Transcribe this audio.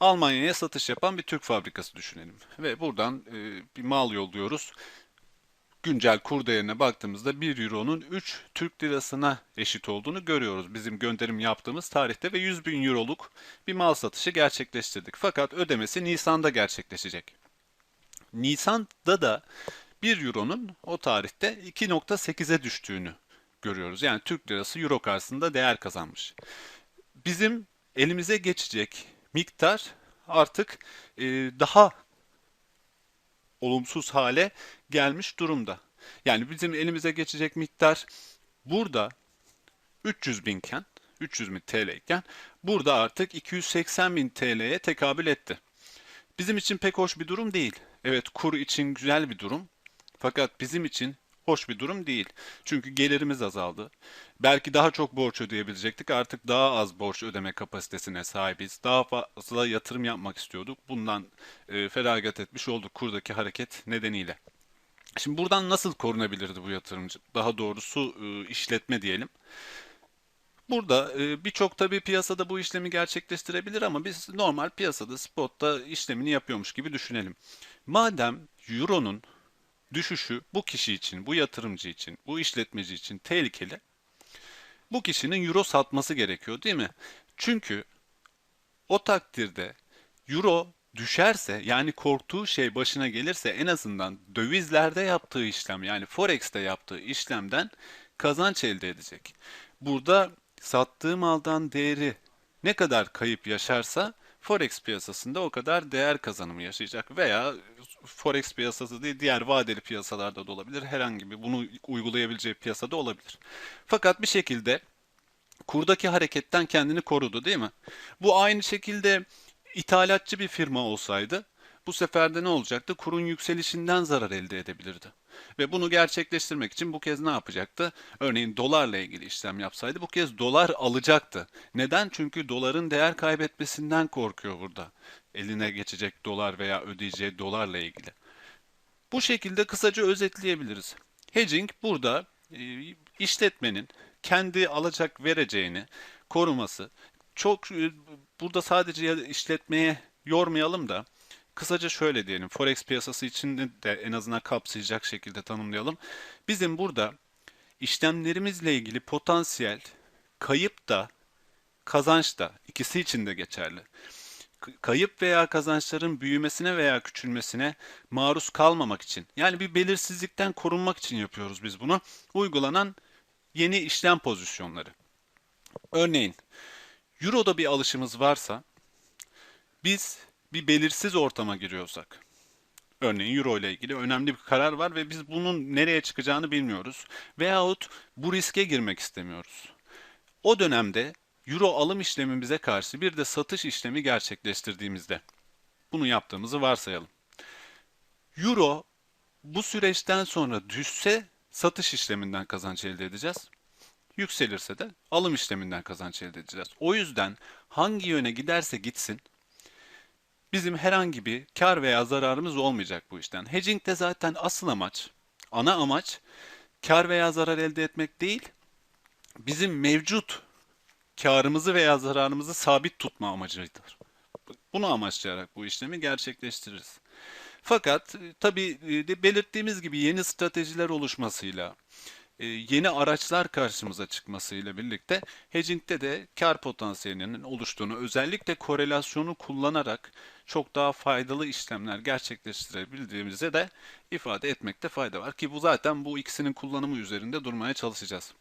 Almanya'ya satış yapan bir Türk fabrikası düşünelim. Ve buradan e, bir mal yolluyoruz. Güncel kur değerine baktığımızda 1 euronun 3 Türk lirasına eşit olduğunu görüyoruz. Bizim gönderim yaptığımız tarihte ve 100 bin euroluk bir mal satışı gerçekleştirdik. Fakat ödemesi Nisan'da gerçekleşecek. Nisan'da da 1 euronun o tarihte 2.8'e düştüğünü görüyoruz. Yani Türk lirası euro karşısında değer kazanmış. Bizim elimize geçecek miktar artık e, daha olumsuz hale gelmiş durumda. Yani bizim elimize geçecek miktar burada 300 binken, 300 bin TL iken burada artık 280 bin TL'ye tekabül etti. Bizim için pek hoş bir durum değil. Evet kur için güzel bir durum. Fakat bizim için hoş bir durum değil. Çünkü gelirimiz azaldı. Belki daha çok borç ödeyebilecektik. Artık daha az borç ödeme kapasitesine sahibiz. Daha fazla yatırım yapmak istiyorduk. Bundan e, feragat etmiş olduk kurdaki hareket nedeniyle. Şimdi buradan nasıl korunabilirdi bu yatırımcı? Daha doğrusu e, işletme diyelim. Burada e, birçok tabii piyasada bu işlemi gerçekleştirebilir ama biz normal piyasada spotta işlemini yapıyormuş gibi düşünelim. Madem Euro'nun düşüşü bu kişi için, bu yatırımcı için, bu işletmeci için tehlikeli. Bu kişinin euro satması gerekiyor değil mi? Çünkü o takdirde euro düşerse yani korktuğu şey başına gelirse en azından dövizlerde yaptığı işlem yani forex'te yaptığı işlemden kazanç elde edecek. Burada sattığı maldan değeri ne kadar kayıp yaşarsa Forex piyasasında o kadar değer kazanımı yaşayacak veya Forex piyasası değil diğer vadeli piyasalarda da olabilir. Herhangi bir bunu uygulayabileceği piyasada olabilir. Fakat bir şekilde kurdaki hareketten kendini korudu değil mi? Bu aynı şekilde ithalatçı bir firma olsaydı bu sefer de ne olacaktı? Kurun yükselişinden zarar elde edebilirdi. Ve bunu gerçekleştirmek için bu kez ne yapacaktı? Örneğin dolarla ilgili işlem yapsaydı bu kez dolar alacaktı. Neden? Çünkü doların değer kaybetmesinden korkuyor burada. Eline geçecek dolar veya ödeyeceği dolarla ilgili. Bu şekilde kısaca özetleyebiliriz. Hedging burada e, işletmenin kendi alacak vereceğini koruması. Çok e, burada sadece işletmeye yormayalım da Kısaca şöyle diyelim, Forex piyasası için de en azından kapsayacak şekilde tanımlayalım. Bizim burada işlemlerimizle ilgili potansiyel kayıp da kazanç da ikisi için de geçerli. Kayıp veya kazançların büyümesine veya küçülmesine maruz kalmamak için yani bir belirsizlikten korunmak için yapıyoruz biz bunu. Uygulanan yeni işlem pozisyonları. Örneğin Euro'da bir alışımız varsa biz bir belirsiz ortama giriyorsak, örneğin Euro ile ilgili önemli bir karar var ve biz bunun nereye çıkacağını bilmiyoruz veyahut bu riske girmek istemiyoruz. O dönemde Euro alım işlemimize karşı bir de satış işlemi gerçekleştirdiğimizde bunu yaptığımızı varsayalım. Euro bu süreçten sonra düşse satış işleminden kazanç elde edeceğiz. Yükselirse de alım işleminden kazanç elde edeceğiz. O yüzden hangi yöne giderse gitsin bizim herhangi bir kar veya zararımız olmayacak bu işten. Hedging'de zaten asıl amaç, ana amaç kar veya zarar elde etmek değil, bizim mevcut karımızı veya zararımızı sabit tutma amacıdır. Bunu amaçlayarak bu işlemi gerçekleştiririz. Fakat e, tabii e, belirttiğimiz gibi yeni stratejiler oluşmasıyla, yeni araçlar karşımıza çıkmasıyla birlikte hedging'de de kar potansiyelinin oluştuğunu özellikle korelasyonu kullanarak çok daha faydalı işlemler gerçekleştirebildiğimizi de ifade etmekte fayda var ki bu zaten bu ikisinin kullanımı üzerinde durmaya çalışacağız.